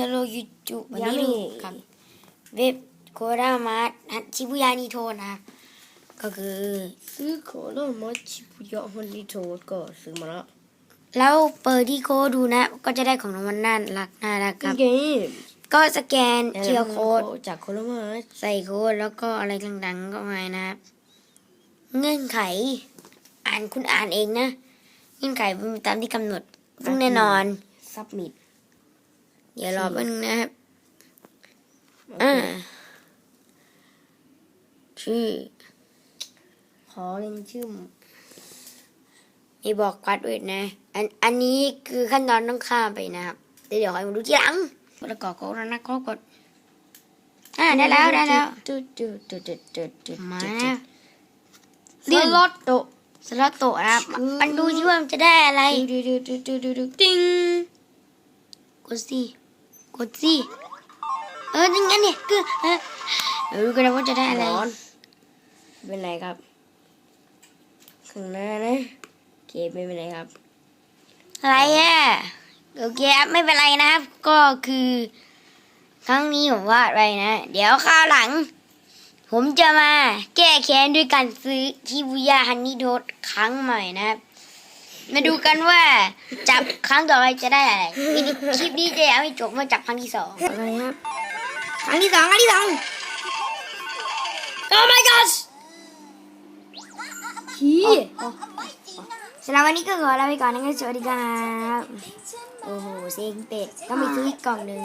ฮัลโหลยูทูบวันนี้ดูครับ เว็บโครามาฮัชิบุยานิโทนะครับก็คือซื้อของแล้วมาชิบุยะฮันนี่โทษก็ซื้อมาแล้วแล้วเปิดที่โค้ดดูนะ ก็จะได้ของรางวัลน่ารักน่ารักครับเกมก็สแกนเคียร์โค้ดจากโครามาใส่โค้ดแล้วก็อะไรต่างๆก็มานะครับเงื่อนไข อ่านคุณอ่านเองนะ เงื่อนไขเป็นตามที่กำหนดซึ่งแน่นอนซับมิด เดี๋ยวรอแป๊บนึงนะครับ อ่าชื่อ ขอเล่นชื่อมีบอกพัดเวิร์ดนะ อัน อันนี้คือขั้นตอนต้องข้ามไปนะครับ เดี๋ยวเดี๋ยวให้มาดูทีหลังประกอบโค้ดแล้วนะก็กด อ่าได้แล้วได้แล้วจุดจุดจุดจุดจุดจุดมาจุดนะสล็อตโตสล็อตโตะนะครับมันดูที่ว่ามันจะได้อะไร ดูดูดูดูดูดูติ้งกดสิก ดสิ เออยังไงเนี่ยคือเออเดี๋ยวดูกันนะว่าจะได้อะไร ร้อน เป็นไรครับข้างหน้านะเกมไม่เป็นไรครับ อะไรอะโอเคครับไม่เป็นไรนะครับ ก็คือ ครั้งนี้ผมวาดไปนะ เดี๋ยวคราวหลัง ผมจะมา แก้แค้นด้วยการซื้อทิบุยาฮันนี่โทษครั้งใหม่นะครับ มาดูกันว่าจับครั้งต่อไปจะได้อะไรวิดีคลิปนี้จะเอาให้จบมาจับครั้งที่สองอะไรครับครั้งที่สองครั้งที่สอง Oh my gosh ชี้สำหรับวันนี้ก็ขอลาไปก่อนนะครับสวัสดีครับ โอ้โหเซ็งเป็ดต้องไปซื้ออีกกล่องหนึ่ง